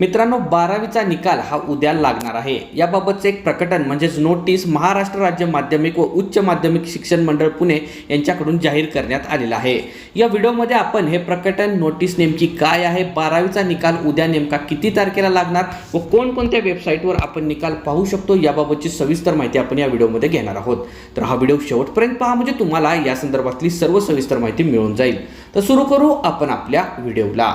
मित्रांनो बारावीचा निकाल हा उद्या लागणार आहे. याबाबतचं एक प्रकटन म्हणजेच नोटीस महाराष्ट्र राज्य माध्यमिक व उच्च माध्यमिक शिक्षण मंडळ पुणे यांच्याकडून जाहीर करण्यात आलेला आहे. या व्हिडिओमध्ये आपण हे प्रकटन नोटीस नेमकी काय आहे बारावीचा निकाल उद्या नेमका किती तारखेला लागणार व कोणकोणत्या वेबसाईटवर आपण निकाल पाहू शकतो याबाबतची सविस्तर माहिती आपण या व्हिडिओमध्ये घेणार आहोत. तर हा व्हिडिओ शेवटपर्यंत पहा म्हणजे तुम्हाला या संदर्भातली सर्व सविस्तर माहिती मिळून जाईल. तर सुरू करू आपण आपल्या व्हिडिओला.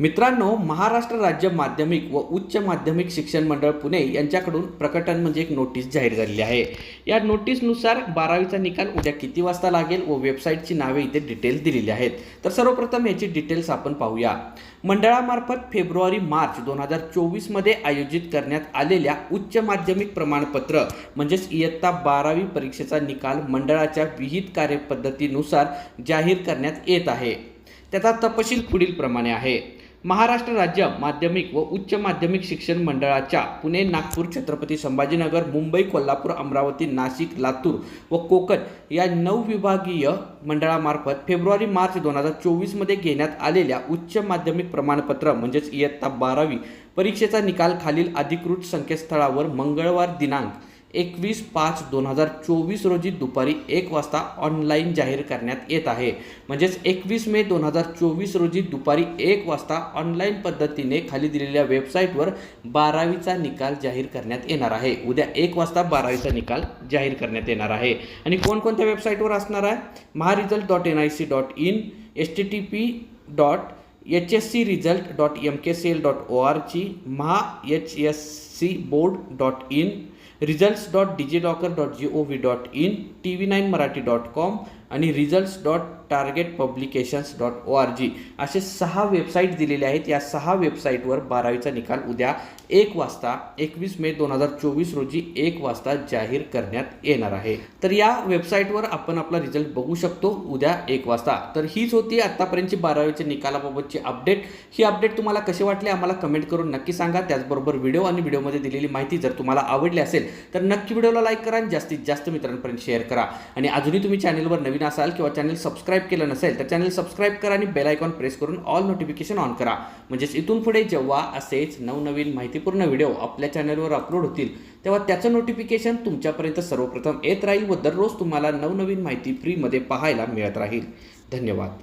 मित्रांनो महाराष्ट्र राज्य माध्यमिक व उच्च माध्यमिक शिक्षण मंडळ पुणे यांच्याकडून प्रकटन म्हणजे एक नोटीस जाहीर झालेली आहे. या नोटीसनुसार बारावीचा निकाल उद्या किती वाजता लागेल व वेबसाईटची नावे इथे डिटेल्स दिलेली आहेत. तर सर्वप्रथम याची डिटेल्स आपण पाहूया. मंडळामार्फत फेब्रुवारी मार्च दोन हजार चोवीसमध्ये आयोजित करण्यात आलेल्या उच्च माध्यमिक प्रमाणपत्र म्हणजेच इयत्ता बारावी परीक्षेचा निकाल मंडळाच्या विहित कार्यपद्धतीनुसार जाहीर करण्यात येत आहे. त्याचा तपशील पुढील प्रमाणे आहे. महाराष्ट्र राज्य माध्यमिक व उच्च माध्यमिक शिक्षण मंडळाच्या पुणे नागपूर छत्रपती संभाजीनगर मुंबई कोल्हापूर अमरावती नाशिक लातूर व कोकण या नऊ विभागीय मंडळामार्फत फेब्रुवारी मार्च दोन हजार चोवीसमध्ये घेण्यात आलेल्या उच्च माध्यमिक प्रमाणपत्र म्हणजेच इयत्ता बारावी परीक्षेचा निकाल खालील अधिकृत संकेतस्थळावर मंगळवार दिनांक एकवीस पाच दोन हजार चोवीस रोजी दुपारी एक वाजता ऑनलाईन जाहीर करण्यात येत आहे. म्हणजेच एकवीस मे दोन हजार चोवीस रोजी दुपारी एक वाजता ऑनलाईन पद्धतीने खाली दिलेल्या वेबसाईटवर बारावीचा निकाल जाहीर करण्यात येणार आहे. उद्या एक वाजता बारावीचा निकाल जाहीर करण्यात येणार आहे. आणि कोणकोणत्या वेबसाईटवर असणार आहे? Mahresult dot N I C dot in H T T P dot H S C result dot M K C L dot O R G maha H S C board dot in results.digilocker.gov.in, tv9marathi.com आणि results dot target publications dot O R G असे सहा website दिलेले आहेत. या सहा वेबसाईटवर बारावीचा निकाल उद्या एक वाजता एकवीस मे दोन हजार चोवीस रोजी एक वाजता जाहीर करण्यात येणार आहे. तर या वेबसाईटवर आपण आपला रिझल्ट बघू शकतो उद्या एक वाजता. तर हीच होती आत्तापर्यंतची बारावीच्या निकालाबाबतची अपडेट ही अपडेट तुम्हाला कसे वाटले आम्हाला कमेंट करून नक्की सांगा. त्याचबरोबर व्हिडिओ आणि व्हिडिओमध्ये दिलेली माहिती जर तुम्हाला आवडली असेल तर नक्की व्हिडिओला लाईक करा आणि जास्तीत जास्त मित्रांपर्यंत शेअर करा. आणि अजूनही तुम्ही चॅनलवर नवीन नवीन असाल किंवा चॅनल सबस्क्राईब केलं नसेल तर चॅनल सबस्क्राईब करा आणि बेल आयकॉन प्रेस करून ऑल नोटिफिकेशन ऑन करा. म्हणजेच इथून पुढे जेव्हा असेच नवनवीन माहितीपूर्ण व्हिडिओ आपल्या चॅनलवर अपलोड होतील तेव्हा त्याचं नोटिफिकेशन तुमच्यापर्यंत सर्वप्रथम येत राहील व दररोज तुम्हाला नवनवीन माहिती फ्रीमध्ये पाहायला मिळत राहील. धन्यवाद.